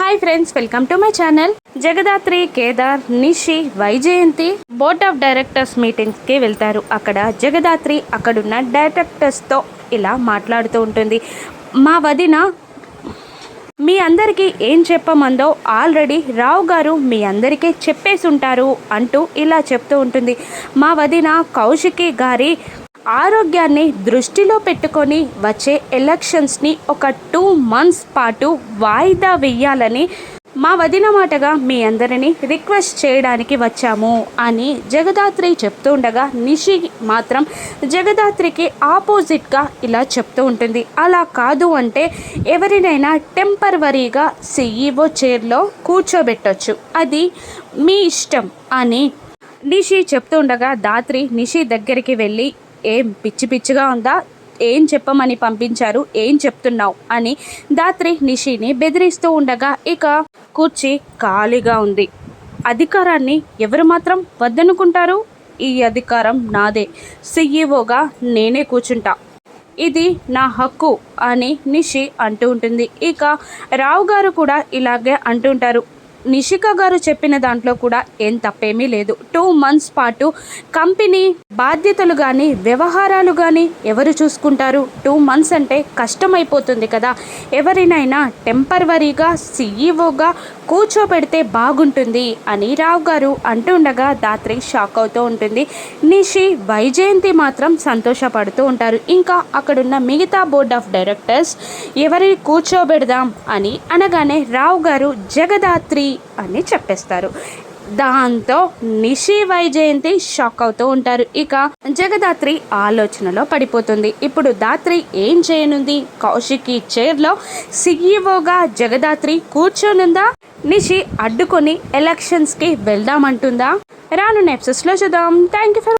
Hi friends welcome to my channel Jagadhatri Kedar Nishi Vaijayanti board of directors మీటింగ్స్కి వెళ్తారు. అక్కడ జగదాత్రి అక్కడున్న డైరెక్టర్స్తో ఇలా మాట్లాడుతూ ఉంటుంది. మా వదిన మీ అందరికీ ఏం చెప్పమందో ఆల్రెడీ రావు గారు మీ అందరికీ చెప్పేసి ఉంటారు అంటూ ఇలా చెప్తూ ఉంటుంది. మా వదిన కౌశికి గారి ఆరోగ్యాన్ని దృష్టిలో పెట్టుకొని వచ్చే ఎలక్షన్స్ని ఒక టూ మంత్స్ పాటు వాయిదా వేయాలని మా వదిన మాటగా మీ అందరినీ రిక్వెస్ట్ చేయడానికి వచ్చాము అని జగదాత్రి చెప్తూ ఉండగా నిషి మాత్రం జగదాత్రికి ఆపోజిట్గా ఇలా చెప్తూ ఉంటుంది. అలా కాదు అంటే ఎవరినైనా టెంపరవరీగా సీఈఓ చైర్లో కూర్చోబెట్టొచ్చు. అది మీ ఇష్టం అని నిషి చెప్తూ ఉండగా దాత్రి నిషి దగ్గరికి వెళ్ళి ఏం పిచ్చి పిచ్చిగా ఉందా? ఏం చెప్పమని పంపించారు? ఏం చెప్తున్నావు? అని దాత్రి నిషిని బెదిరిస్తూ ఉండగా ఇక కూర్చీ ఖాళీగా ఉంది. అధికారాన్ని ఎవరు మాత్రం వద్దనుకుంటారు? ఈ అధికారం నాదే. సీఈఓగా నేనే కూర్చుంటా. ఇది నా హక్కు అని నిషి అంటూ ఉంటుంది. ఇక రావు గారు కూడా ఇలాగే అంటుంటారు నిషిక గారు చెప్పిన దాంట్లో కూడా ఏం తప్పేమీ లేదు. టూ మంత్స్ పాటు కంపెనీ బాధ్యతలు కానీ వ్యవహారాలు కానీ ఎవరు చూసుకుంటారు? టూ మంత్స్ అంటే కష్టమైపోతుంది కదా. ఎవరినైనా టెంపరవరీగా సీఈఓగా కూర్చోబెడితే బాగుంటుంది అని రావు గారు అంటుండగా దాత్రి షాక్ అవుతూ ఉంటుంది. నిషి వైజయంతి మాత్రం సంతోషపడుతూ ఉంటారు. ఇంకా అక్కడున్న మిగతా బోర్డ్ ఆఫ్ డైరెక్టర్స్ ఎవరిని కూర్చోబెడదాం అని అనగానే రావు గారు జగదాత్రి అని చెప్పేస్తారు. దాంతో నిషి వైజయంతి షాక్ అవుతూ ఉంటారు. ఇక జగదాత్రి ఆలోచనలో పడిపోతుంది. ఇప్పుడు దాత్రి ఏం చేయనుంది? కౌశికి చైర్లో సిఇఓగా జగదాత్రి కూర్చోనుందా? నిషి అడ్డుకొని ఎలక్షన్స్కి వెళ్దామంటుందా? రాను నెప్సెస్లో చూద్దాం. Thank you for